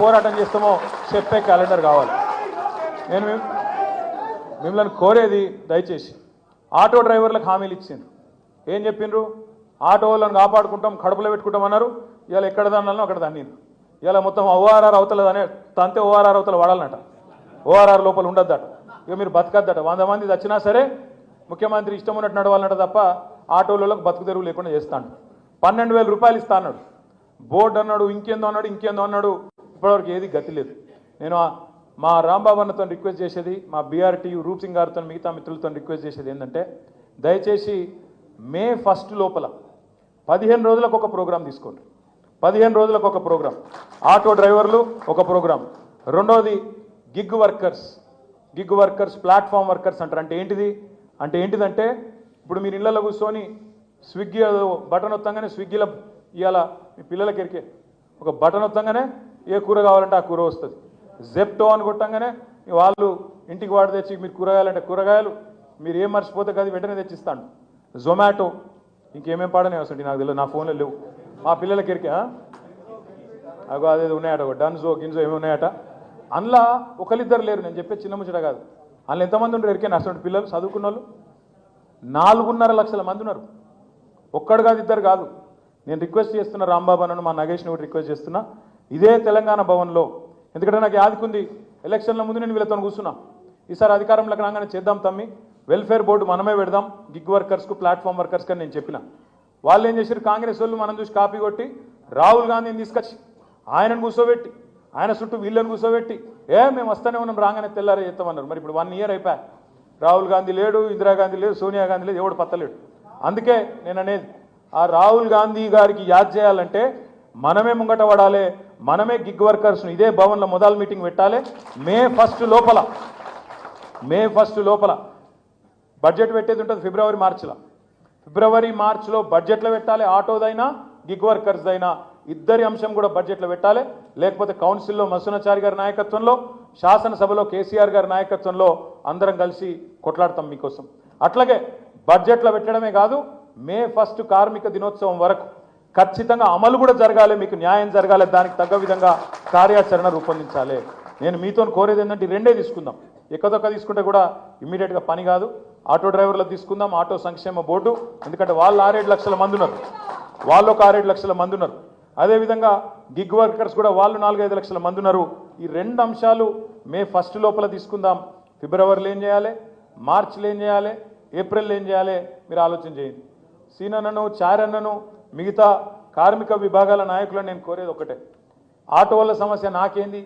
పోరాటం చేస్తామో చెప్పే క్యాలెండర్ కావాలి. నేను మిమ్మల్ని కోరేది దయచేసి ఆటో డ్రైవర్లకు హామీలు ఇచ్చిండ్రు. ఏం చెప్పిండ్రు? ఆటో వాళ్ళని కాపాడుకుంటాం కడుపులో పెట్టుకుంటాం అన్నారు. ఇవాళ ఎక్కడ దాన్నాలో అక్కడ దాన్నిండ్రు ఇవాళ మొత్తం ఓఆర్ఆర్ అవతల దానే తంతే ఓఆర్ఆర్ అవతల వాడాలన్నట. ఓఆర్ఆర్ లోపల ఉండద్దట. ఇక మీరు బతకద్దట. వంద మంది వచ్చినా సరే ముఖ్యమంత్రి ఇష్టం ఉన్నట్టు నడవాలన్నట తప్ప ఆటోలకు బతుకు తెరువు లేకుండా చేస్తాడు. పన్నెండు వేల రూపాయలు ఇస్తా అన్నాడు. బోర్డు అన్నాడు ఇంకేందో అన్నాడు ఇంకేందో అన్నాడు. ఇప్పటివరకు ఏది గతి లేదు. నేను మా రాంబాబు అన్నతో రిక్వెస్ట్ చేసేది మా బీఆర్టీ రూప్ సింగ్ గారితో మిగతా మిత్రులతో రిక్వెస్ట్ చేసేది ఏంటంటే దయచేసి మే ఫస్ట్ లోపల పదిహేను రోజులకు ఒక ప్రోగ్రాం తీసుకోండి. పదిహేను రోజులకు ఒక ప్రోగ్రాం. ఆటో డ్రైవర్లు ఒక ప్రోగ్రాం. రెండోది gig workers. Gig workers platform workers అంటారు. అంటే ఏంటిది? అంటే ఏంటిదంటే ఇప్పుడు మీరు ఇళ్ళలో కూర్చొని స్విగ్గీ బటన్ వత్తంగానే స్విగ్గీలో ఇవాళ మీ పిల్లలకి ఎరికే. ఒక బటన్ వత్తంగానే ఏ కూర కావాలంటే ఆ కూర వస్తుంది. జెప్టో అని కొట్టంగానే వాళ్ళు ఇంటికి వాడు తెచ్చి మీరు కూరగాయలంటే కూరగాయలు మీరు ఏం మర్చిపోతే కదా వెంటనే తెచ్చిస్తాను జొమాటో ఇంకేమేం పాడనే వస్తుంది నాకు తెలియదు నా ఫోన్లో లేవు. మా పిల్లలకి ఎరికా అగో అదేదో ఉన్నాయట ఒక డన్జో గిన్జో ఏమి ఉన్నాయట. అందులో ఒకరిద్దరు లేరు నేను చెప్పే చిన్న ముచ్చట కాదు. అందులో ఎంతమంది ఉండరు ఎరికే? అటువంటి పిల్లలు చదువుకున్న వాళ్ళు నాలుగున్నర లక్షల మంది ఉన్నారు. ఒక్కడు కాదు ఇద్దరు కాదు. నేను రిక్వెస్ట్ చేస్తున్న రాంబాబు అన్నను మా నగేష్ని కూడా రిక్వెస్ట్ చేస్తున్నా. ఇదే తెలంగాణ భవన్లో. ఎందుకంటే నాకు యాదికుంది ఎలక్షన్ల ముందు నేను వీళ్ళతో కూర్చున్నా. ఈసారి అధికారంలోకి రాగానే చేద్దాం తమ్మి. వెల్ఫేర్ బోర్డు మనమే పెడదాం. గిగ్ వర్కర్స్కు ప్లాట్ఫామ్ వర్కర్స్కి అని నేను చెప్పిన. వాళ్ళు ఏం చేశారు కాంగ్రెస్ వాళ్ళు మనం చూసి కాపీ కొట్టి రాహుల్ గాంధీని తీసుకొచ్చి ఆయనను కూర్చోబెట్టి ఆయన చుట్టూ వీళ్ళని కూర్చోబెట్టి ఏ మేము వస్తూనే ఉన్నాం రాగానే తెల్లారే చేస్తామన్నారు. మరి ఇప్పుడు వన్ ఇయర్ అయిపోయా. రాహుల్ గాంధీ లేడు ఇందిరాగాంధీ లేదు సోనియా గాంధీ లేదు ఎవడు పత్తలేడు. అందుకే నేను అనేది ఆ రాహుల్ గాంధీ గారికి యాద్ చేయాలంటే మనమే ముంగట పడాలి మనమే గిగ్ వర్కర్స్ ఇదే భవన్లో మొదలు మీటింగ్ పెట్టాలి. మే ఫస్ట్ లోపల మే ఫస్ట్ లోపల. బడ్జెట్ పెట్టేది ఉంటుంది ఫిబ్రవరి మార్చిలో ఫిబ్రవరి మార్చిలో బడ్జెట్లో పెట్టాలి ఆటోదైనా గిగ్ వర్కర్స్దైనా ఇద్దరి అంశం కూడా బడ్జెట్లో పెట్టాలి. లేకపోతే కౌన్సిల్లో మసునాచారి గారి నాయకత్వంలో శాసనసభలో కేసీఆర్ గారి నాయకత్వంలో అందరం కలిసి కొట్లాడతాం మీకోసం. అట్లాగే బడ్జెట్లో పెట్టడమే కాదు మే ఫస్ట్ కార్మిక దినోత్సవం వరకు. ఖచ్చితంగా అమలు కూడా జరగాలి మీకు న్యాయం జరగాలి దానికి తగ్గ విధంగా కార్యాచరణ రూపొందించాలి. నేను మీతో కోరేది ఏంటంటే రెండే తీసుకుందాం. ఎక్కదొక్క తీసుకుంటే కూడా ఇమ్మీడియట్గా పని కాదు. ఆటో డ్రైవర్లకు తీసుకుందాం ఆటో సంక్షేమ బోర్డు. ఎందుకంటే వాళ్ళు ఆరేడు లక్షల మంది ఉన్నారు. వాళ్ళు ఒక ఆరేడు లక్షల మంది ఉన్నారు. అదేవిధంగా గిగ్ వర్కర్స్ కూడా వాళ్ళు నాలుగైదు లక్షల మంది ఉన్నారు. ఈ రెండు అంశాలు మే ఫస్ట్ లోపల తీసుకుందాం. ఫిబ్రవరిలో ఏం చేయాలి? మార్చిలో ఏం చేయాలి? ఏప్రిల్లో ఏం చేయాలి? మీరు ఆలోచన చేయండి. సీనన్నను చారన్నను మిగతా కార్మిక విభాగాల నాయకులను నేను కోరేది ఒకటే ఆటో వాళ్ళ సమస్య నాకేంది?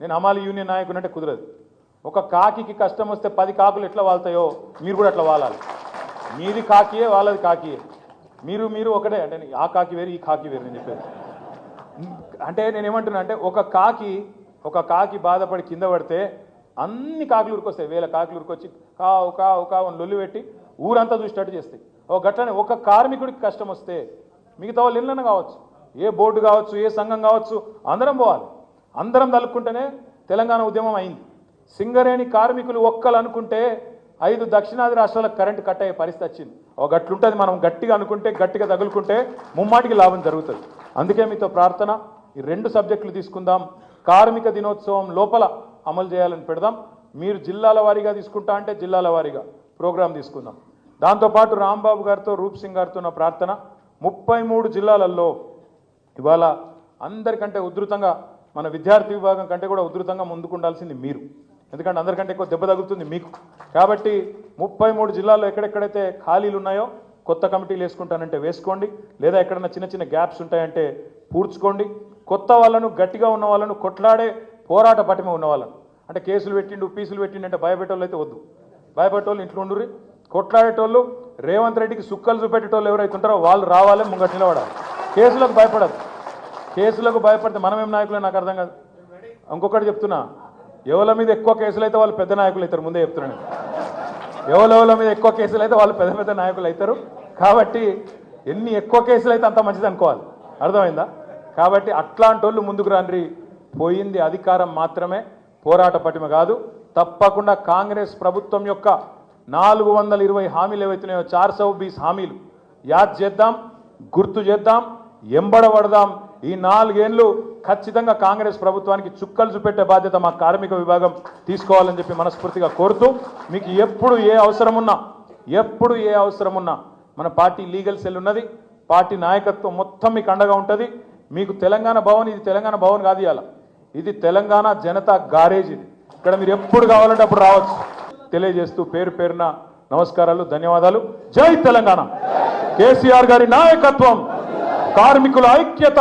నేను అమాలి యూనియన్ నాయకుని అంటే కుదరదు. ఒక కాకికి కష్టం వస్తే పది కాకులు ఎట్లా వాళ్తాయో మీరు కూడా అట్లా వాలాలి. మీది కాకియే వాళ్ళది కాకియే. మీరు మీరు ఒకటే. అంటే ఆ కాకి వేరు ఈ కాకి వేరు నేను చెప్పేది. అంటే నేను ఏమంటున్నా అంటే ఒక కాకి ఒక కాకి బాధపడి కింద పడితే అన్ని కాకులు ఉరికొస్తాయి. వేల కాకులు ఉరికొచ్చి కావు కావు కావు అని లొల్లు పెట్టి ఊరంతా చూసేటట్టు చేస్తాయి. ఒక గట్లనే ఒక కార్మికుడికి కష్టం వస్తే మిగతా వాళ్ళు ఎన్నైనా కావచ్చు ఏ బోర్డు కావచ్చు ఏ సంఘం కావచ్చు అందరం పోవాలి. అందరం తలుపుకుంటేనే తెలంగాణ ఉద్యమం అయింది. సింగరేణి కార్మికులు ఒక్కలు అనుకుంటే ఐదు దక్షిణాది రాష్ట్రాలకు కరెంటు కట్ అయ్యే పరిస్థితి వచ్చింది. ఒక గట్లుంటుంది మనం గట్టిగా అనుకుంటే గట్టిగా తగులుకుంటే ముమ్మాటికి లాభం జరుగుతుంది. అందుకే మీతో ప్రార్థన ఈ రెండు సబ్జెక్టులు తీసుకుందాం. కార్మిక దినోత్సవం లోపల అమలు చేయాలని పెడదాం. మీరు జిల్లాల వారీగా తీసుకుంటా అంటే జిల్లాల వారీగా ప్రోగ్రాం తీసుకుందాం. దాంతోపాటు రాంబాబు గారితో రూప్ సింగ్ గారితో నా ప్రార్థన. ముప్పై మూడు జిల్లాలలో ఇవాళ అందరికంటే ఉధృతంగా మన విద్యార్థి విభాగం కంటే కూడా ఉధృతంగా ముందుకుండాల్సింది మీరు. ఎందుకంటే అందరికంటే ఎక్కువ దెబ్బ తగులుతుంది మీకు. కాబట్టి ముప్పై మూడు జిల్లాల్లో ఎక్కడెక్కడైతే ఖాళీలు ఉన్నాయో కొత్త కమిటీలు వేసుకుంటానంటే వేసుకోండి. లేదా ఎక్కడైనా చిన్న చిన్న గ్యాప్స్ ఉంటాయంటే పూడ్చుకోండి. కొత్త వాళ్ళను గట్టిగా ఉన్న వాళ్ళను కొట్లాడే పోరాట పటిమ ఉన్న వాళ్ళను. అంటే కేసులు పెట్టిండు పీసులు పెట్టిండు అంటే భయపెట్టోళ్ళు అయితే వద్దు. భయపెట్టోళ్ళు ఇంట్లో ఉండుర్రి. కొట్లాడేటోళ్ళు రేవంత్ రెడ్డికి సుక్కలు చూపెట్టేటోళ్ళు ఎవరైతే ఉంటారో వాళ్ళు రావాలి ముంగట నిలబడాలి. కేసులకు భయపడదు కేసులకు భయపడితే మనమేం నాయకులే నాకు అర్థం కాదు. ఇంకొకటి చెప్తున్నా. ఎవరి మీద ఎక్కువ కేసులు అయితే వాళ్ళు పెద్ద నాయకులు అవుతారు. ముందే చెప్తున్నాను ఎవరెవరి మీద ఎక్కువ కేసులు అయితే వాళ్ళు పెద్ద పెద్ద నాయకులు అవుతారు. కాబట్టి ఎన్ని ఎక్కువ కేసులు అయితే అంత మంచిది అనుకోవాలి. అర్థమైందా? కాబట్టి అట్లాంటి వాళ్ళు ముందుకు రండి పోయింది అధికారం మాత్రమే. పోరాట పటిమ కాదు. తప్పకుండా కాంగ్రెస్ ప్రభుత్వం యొక్క నాలుగు వందల ఇరవై హామీలు ఏవైతున్నాయో చార్ సౌ బీస్ హామీలు. యాద్ చేద్దాం గుర్తు చేద్దాం ఎంబడబడదాం ఈ నాలుగేండ్లు ఖచ్చితంగా కాంగ్రెస్ ప్రభుత్వానికి చుక్కలు చూపెట్టే బాధ్యత మా కార్మిక విభాగం తీసుకోవాలని చెప్పి మనస్ఫూర్తిగా కోరుతూ మీకు ఎప్పుడు ఏ అవసరం ఉన్నా ఎప్పుడు ఏ అవసరం ఉన్నా మన పార్టీ లీగల్ సెల్ ఉన్నది పార్టీ నాయకత్వం మొత్తం మీకు అండగా ఉంటుంది. మీకు తెలంగాణ భవన్ ఇది తెలంగాణ భవన్ కాదు ఇవాళ. ఇది తెలంగాణ జనతా గారేజ్ ఇది. ఇక్కడ మీరు ఎప్పుడు కావాలంటే అప్పుడు రావచ్చు. తెలియజేస్తూ పేరు పేరున నమస్కారాలు ధన్యవాదాలు. జై తెలంగాణ. కేసీఆర్ గారి నాయకత్వం కార్మికుల ఐక్యత